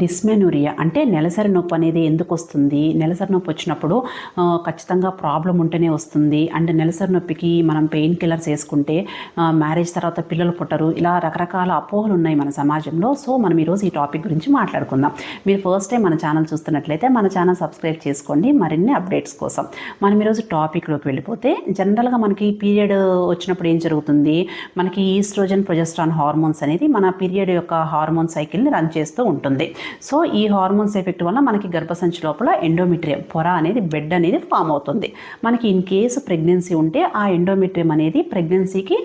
డిస్మెనూరియా అంటే నెలసరి నొప్పి అనేది ఎందుకు వస్తుంది? నెలసరి నొప్పి వచ్చినప్పుడు ఖచ్చితంగా ప్రాబ్లం ఉంటేనే వస్తుంది. అండ్ నెలసరి నొప్పికి మనం పెయిన్ కిల్లర్స్ వేసుకుంటే మ్యారేజ్ తర్వాత పిల్లలు పుట్టరు. ఇలా రకరకాల అపోహలు ఉన్నాయి మన సమాజంలో. సో మనం ఈరోజు ఈ టాపిక్ గురించి మాట్లాడుకుందాం. మీరు ఫస్ట్ టైం మన ఛానల్ చూస్తున్నట్లయితే మన ఛానల్ సబ్స్క్రైబ్ చేసుకోండి. మరిన్ని అప్డేట్స్ కోసం మనం ఈరోజు టాపిక్లోకి వెళ్ళిపోతే జనరల్గా మనకి పీరియడ్ వచ్చినప్పుడు ఏం జరుగుతుంది? మనకి ఈస్ట్రోజన్ ప్రొజెస్ట్రాన్ హార్మోన్స్ అనేది మన పీరియడ్ యొక్క హార్మోన్ సైకిల్ని రన్ చేస్తూ ఉంటుంది. సో ఈ హార్మోన్స్ ఎఫెక్ట్ వల్ల మనకి గర్భసంచి లోపల ఎండోమెట్రియం పొర అనేది బెడ్ అనేది ఫామ్ అవుతుంది. మనకి ఇన్ కేసు ప్రెగ్నెన్సీ ఉంటే ఆ ఎండోమెట్రియం అనేది ప్రెగ్నెన్సీకి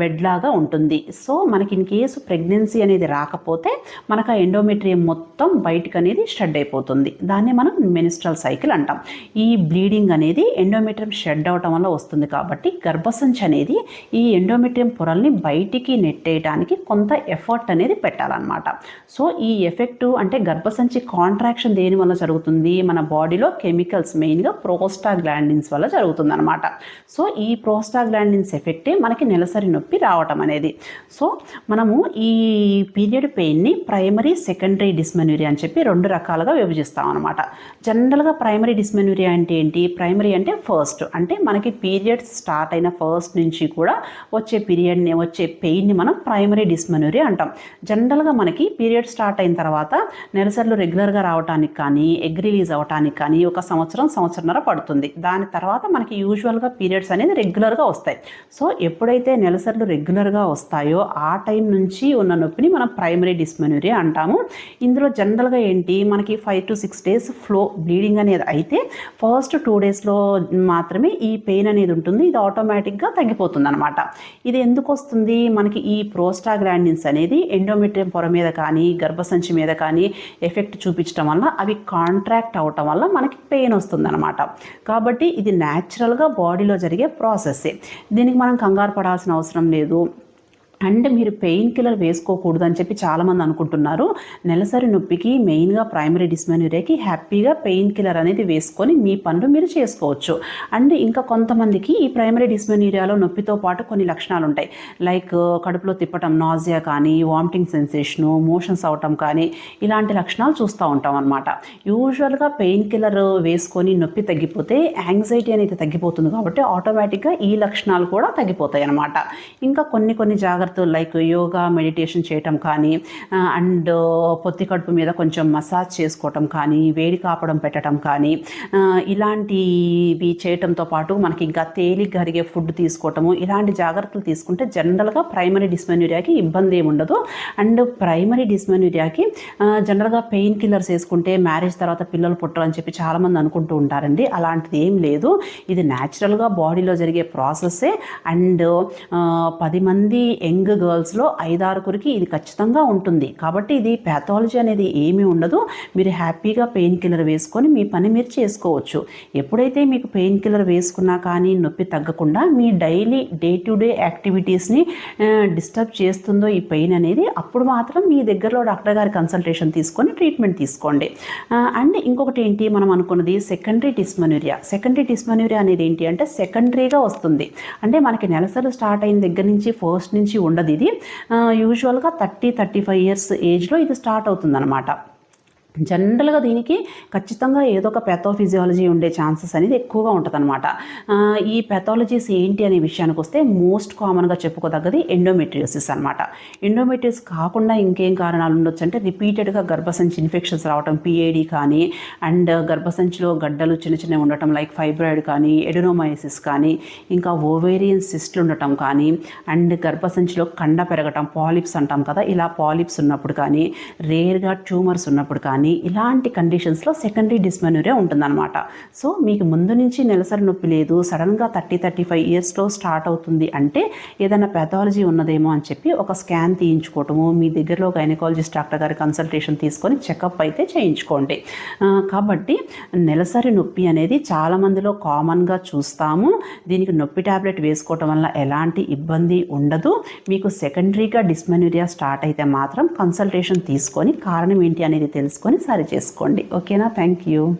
బెడ్ లాగా ఉంటుంది. సో మనకి ఇన్ కేసు ప్రెగ్నెన్సీ అనేది రాకపోతే మనకు ఆ ఎండోమెట్రియం మొత్తం బయటకు అనేది షెడ్ అయిపోతుంది. దాన్ని మనం మెనిస్ట్రల్ సైకిల్ అంటాం. ఈ బ్లీడింగ్ అనేది ఎండోమెట్రియం షెడ్ అవటం వల్ల వస్తుంది కాబట్టి గర్భసంచి అనేది ఈ ఎండోమెట్రియం పొరల్ని బయటికి నెట్టేయడానికి కొంత ఎఫర్ట్ అనేది పెట్టాలన్నమాట. సో ఈ ఎఫెక్ట్ అంటే గర్భసంచి కాంట్రాక్షన్ దేని వల్ల జరుగుతుంది? మన బాడీలో కెమికల్స్ మెయిన్గా ప్రోస్టాగ్లాండిన్స్ వల్ల జరుగుతుంది అనమాట సో ఈ ప్రోస్టాగ్లాండిన్స్ ఎఫెక్టే మనకి నెలసరి నొప్పి రావటం అనేది. సో మనము ఈ పీరియడ్ పెయిన్ని ప్రైమరీ సెకండరీ డిస్మెన్యూరియా అని చెప్పి రెండు రకాలుగా విభజిస్తాం అనమాట జనరల్గా ప్రైమరీ డిస్మెన్యూరియా అంటే ఏంటి? ప్రైమరీ అంటే ఫస్ట్. అంటే మనకి పీరియడ్స్ స్టార్ట్ అయిన ఫస్ట్ నుంచి కూడా వచ్చే పీరియడ్ని వచ్చే పెయిన్ని మనం ప్రైమరీ డిస్మెన్యూరియా అంటాం. జనరల్గా మనకి పీరియడ్ స్టార్ట్ అయిన తర్వాత తర్వాత నెలసరిలో రెగ్యులర్గా రావడానికి కానీ ఎగ్ రిలీజ్ అవ్వడానికి కానీ ఒక సంవత్సరం సంవత్సరంన్నర పడుతుంది. దాని తర్వాత మనకి యూజువల్గా పీరియడ్స్ అనేది రెగ్యులర్గా వస్తాయి. సో ఎప్పుడైతే నెలసర్లు రెగ్యులర్గా వస్తాయో ఆ టైం నుంచి ఉన్న నొప్పిని మనం ప్రైమరీ డిస్మెనూరియా అంటాము. ఇందులో జనరల్గా ఏంటి? మనకి five to six days flow bleeding అనేది అయితే ఫస్ట్ టూ డేస్లో మాత్రమే ఈ పెయిన్ అనేది ఉంటుంది. ఇది ఆటోమేటిక్గా తగ్గిపోతుంది అనమాట ఇది ఎందుకు వస్తుంది? మనకి ఈ ప్రోస్టాగ్రాండిన్స్ అనేది ఎండోమెట్రియం పొర మీద కానీ గర్భసంచి మీద మీద కానీ ఎఫెక్ట్ చూపించడం వల్ల అవి కాంట్రాక్ట్ అవటం వల్ల మనకి పెయిన్ వస్తుందన్నమాట. కాబట్టి ఇది న్యాచురల్గా బాడీలో జరిగే ప్రాసెస్సే. దీనికి మనం కంగారు పడాల్సిన అవసరం లేదు. అండ్ మీరు పెయిన్ కిల్లర్ వేసుకోకూడదు అని చెప్పి చాలామంది అనుకుంటున్నారు. నెలసరి నొప్పికి మెయిన్గా ప్రైమరీ డిస్మెనూరియాకి హ్యాపీగా పెయిన్ కిల్లర్ అనేది వేసుకొని మీ పనులు మీరు చేసుకోవచ్చు. అండ్ ఇంకా కొంతమందికి ఈ ప్రైమరీ డిస్మెనూరియాలో నొప్పితో పాటు కొన్ని లక్షణాలు ఉంటాయి. లైక్ కడుపులో తిప్పటం నాజియా కానీ వామిటింగ్ సెన్సేషను మోషన్స్ అవటం కానీ ఇలాంటి లక్షణాలు చూస్తూ ఉంటాం అనమాట యూజువల్గా పెయిన్ కిల్లర్ వేసుకొని నొప్పి తగ్గిపోతే యాంగ్జైటీ అనేది తగ్గిపోతుంది కాబట్టి ఆటోమేటిక్గా ఈ లక్షణాలు కూడా తగ్గిపోతాయి అనమాట ఇంకా కొన్ని కొన్ని జాగ్రత్తలు లైక్ యోగా మెడిటేషన్ చేయటం కానీ అండ్ పొత్తి కడుపు మీద కొంచెం మసాజ్ చేసుకోవటం కానీ వేడి కాపడం పెట్టడం కానీ ఇలాంటివి చేయటంతో పాటు మనకి ఇంకా తేలిగ్గా కరిగే ఫుడ్ తీసుకోవటము ఇలాంటి జాగ్రత్తలు తీసుకుంటే జనరల్గా ప్రైమరీ డిస్మెన్యూరియాకి ఇబ్బంది ఏమి ఉండదు. అండ్ ప్రైమరీ డిస్మెన్యూరియాకి జనరల్గా పెయిన్ కిల్లర్స్ వేసుకుంటే మ్యారేజ్ తర్వాత పిల్లలు పుట్టరు అని చెప్పి చాలామంది అనుకుంటూ ఉంటారండి. అలాంటిది ఏం లేదు. ఇది న్యాచురల్గా బాడీలో జరిగే ప్రాసెస్సే. అండ్ పది మంది యంగ్ గర్ల్స్లో ఐదారుగురికి ఇది ఖచ్చితంగా ఉంటుంది. కాబట్టి ఇది ప్యాథాలజీ అనేది ఏమీ ఉండదు. మీరు హ్యాపీగా పెయిన్ కిల్లర్ వేసుకొని మీ పని మీరు చేసుకోవచ్చు. ఎప్పుడైతే మీకు పెయిన్ కిల్లర్ వేసుకున్నా కానీ నొప్పి తగ్గకుండా మీ డైలీ డే టు డే యాక్టివిటీస్ని డిస్టర్బ్ చేస్తుందో ఈ పెయిన్ అనేది అప్పుడు మాత్రం మీ దగ్గరలో డాక్టర్ గారి కన్సల్టేషన్ తీసుకొని ట్రీట్మెంట్ తీసుకోండి. అండ్ ఇంకొకటి ఏంటి? మనం అనుకున్నది సెకండరీ డిస్మనూరియా సెకండరీ డిస్మనూరియా అనేది ఏంటి అంటే సెకండరీగా వస్తుంది. అంటే మనకి నెలసరి స్టార్ట్ అయిన దగ్గర నుంచి ఫస్ట్ నుంచి ఉండదు ఇది. యూజువల్గా థర్టీ థర్టీ ఫైవ్ ఇయర్స్ ఏజ్లో ఇది స్టార్ట్ అవుతుంది అనమాట జనరల్గా దీనికి ఖచ్చితంగా ఏదో ఒక పెథోఫిజియాలజీ ఉండే ఛాన్సెస్ అనేది ఎక్కువగా ఉంటుందన్నమాట. ఈ పెథాలజీస్ ఏంటి అనే విషయానికి వస్తే మోస్ట్ కామన్గా చెప్పుకోదగ్గది ఎండోమెట్రియోసిస్ అనమాట ఎండోమెట్రియోస్ కాకుండా ఇంకేం కారణాలు ఉండొచ్చు అంటే రిపీటెడ్గా గర్భసంచి ఇన్ఫెక్షన్స్ రావటం పిఏడి కానీ అండ్ గర్భసంచిలో గడ్డలు చిన్న చిన్నవి ఉండటం లైక్ ఫైబ్రాయిడ్ కానీ ఎడినోమైసిస్ కానీ ఇంకా ఓవేరియన్ సిస్ట్లు ఉండటం కానీ అండ్ గర్భసంచిలో కండ పెరగటం పాలిప్స్ అంటాం కదా ఇలా పాలిప్స్ ఉన్నప్పుడు కానీ రేర్గా ట్యూమర్స్ ఉన్నప్పుడు కానీ కానీ ఇలాంటి కండిషన్స్లో సెకండరీ డిస్మెనూరియా ఉంటుందన్నమాట. సో మీకు ముందు నుంచి నెలసరి నొప్పి లేదు సడన్గా థర్టీ థర్టీ ఫైవ్ ఇయర్స్లో స్టార్ట్ అవుతుంది అంటే ఏదైనా పెథాలజీ ఉన్నదేమో అని చెప్పి ఒక స్కాన్ తీయించుకోవటము మీ దగ్గరలో గైనకాలజిస్ట్ డాక్టర్ గారి కన్సల్టేషన్ తీసుకొని చెకప్ అయితే చేయించుకోండి. కాబట్టి నెలసరి నొప్పి అనేది చాలామందిలో కామన్గా చూస్తాము. దీనికి నొప్పి టాబ్లెట్ వేసుకోవటం వల్ల ఎలాంటి ఇబ్బంది ఉండదు. మీకు సెకండరీగా డిస్మెనూరియా స్టార్ట్ అయితే మాత్రం కన్సల్టేషన్ తీసుకొని కారణం ఏంటి అనేది తెలుసుకొని సరి చేసుకోండి. ఓకేనా? Thank you.